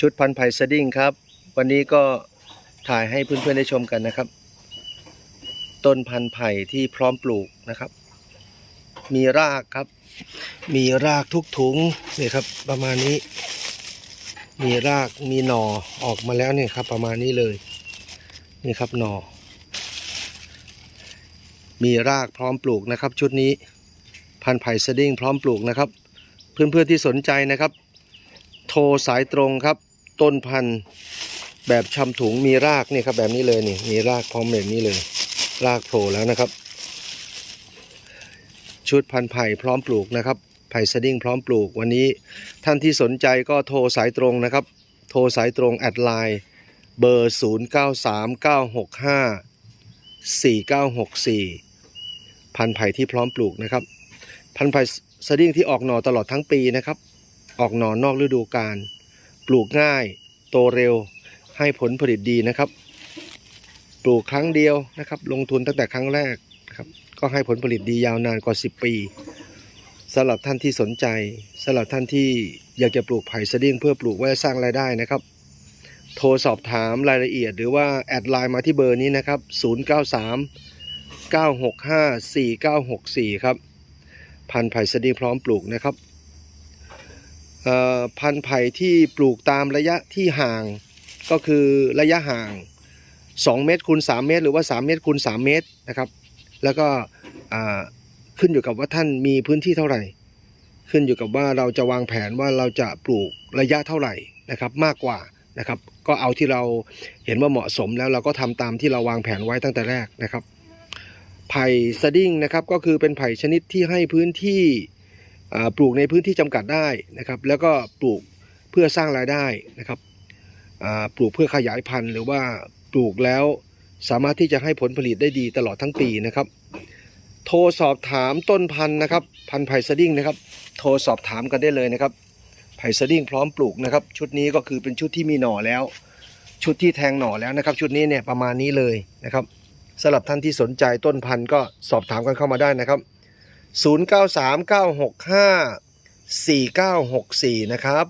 ชุดพันไผ่สดิ้งครับ วันนี้ก็ถ่ายให้เพื่อนๆได้ชมกันนะครับ ต้นพันไผ่ที่พร้อมปลูกนะครับ มีรากครับ มีรากทุกถุงนี่ครับ ประมาณนี้ มีรากมีหน่อออกมาแล้วเนี่ยครับ ประมาณนี้เลยนี่ครับหน่อ มีรากพร้อมปลูกนะครับ ชุดนี้พันไผ่สดิ้งพร้อมปลูกนะครับ เพื่อนๆที่สนใจนะครับ โทรสายตรงครับ ต้นพันธุ์แบบชำถุงมีรากนี่ครับแบบนี้เลยนี่มีรากพร้อมแบบนี้เลย รากโผล่แล้วนะครับ ชุดพันธุ์ไผ่พร้อมปลูกนะครับ ไผ่สดิ้งพร้อมปลูกวันนี้ท่านที่สนใจก็โทรสายตรงนะครับ โทรสายตรงแอดไลน์เบอร์ 0 9 3 9 6 5 4 9 6 4 พันธุ์ไผ่ที่พร้อมปลูกนะครับ พันธุ์ไผ่สดิ้งที่ออกหน่อตลอดทั้งปีนะครับ ออกหน่อนอกฤดูกาล ปลูกง่าย โตเร็ว ให้ผลผลิตดีนะครับ ปลูกครั้งเดียวนะครับ ลงทุนตั้งแต่ครั้งแรกครับก็ให้ผลผลิตดียาวนานกว่า 10 ปีสำหรับท่านที่สนใจสำหรับท่านที่อยากจะปลูกไผ่สดิ้งเพื่อปลูกไว้สร้างรายได้นะครับ โทรสอบถามรายละเอียดหรือว่าแอดไลน์มาที่เบอร์นี้นะครับ 093 965 4964 ครับ พันธุ์ไผ่สดิ้งพร้อมปลูกนะครับ พันธุ์ไผ่ที่ปลูกตามระยะที่ห่างก็คือระยะห่าง 2 เมตรคูณ3เมตร หรือว่า 3 เมตรคูณ3เมตรนะครับ แล้วก็ขึ้นอยู่กับว่าท่านมีพื้นที่เท่าไหร่ ขึ้นอยู่กับว่าเราจะวางแผนว่าเราจะปลูกระยะเท่าไหร่นะครับมากกว่านะครับก็เอาที่เราเห็นว่าเหมาะสมแล้วเราก็ทำตามที่เราวางแผนไว้ตั้งแต่แรกนะครับ ไผ่สดิ้งนะครับก็คือเป็นไผ่ชนิดที่ให้พื้นที่ ปลูกในพื้นที่จำกัดได้นะครับ แล้วก็ปลูกเพื่อสร้างรายได้นะครับปลูกเพื่อขยายพันธุ์หรือว่าปลูกแล้วสามารถที่จะให้ผลผลิตได้ดีตลอดทั้งปีนะครับ โทรสอบถามต้นพันธุ์นะครับ พันธุ์ไผ่สดิ้งนะครับ โทรสอบถามกันได้เลยนะครับ ไผ่สดิ้งพร้อมปลูกนะครับ ชุดนี้ก็คือเป็นชุดที่มีหน่อแล้ว ชุดที่แทงหน่อแล้วนะครับ ชุดนี้เนี่ยประมาณนี้เลยนะครับสำหรับท่านที่สนใจต้นพันธุ์ก็สอบถามกันเข้ามาได้นะครับ 0939654964 นะครับ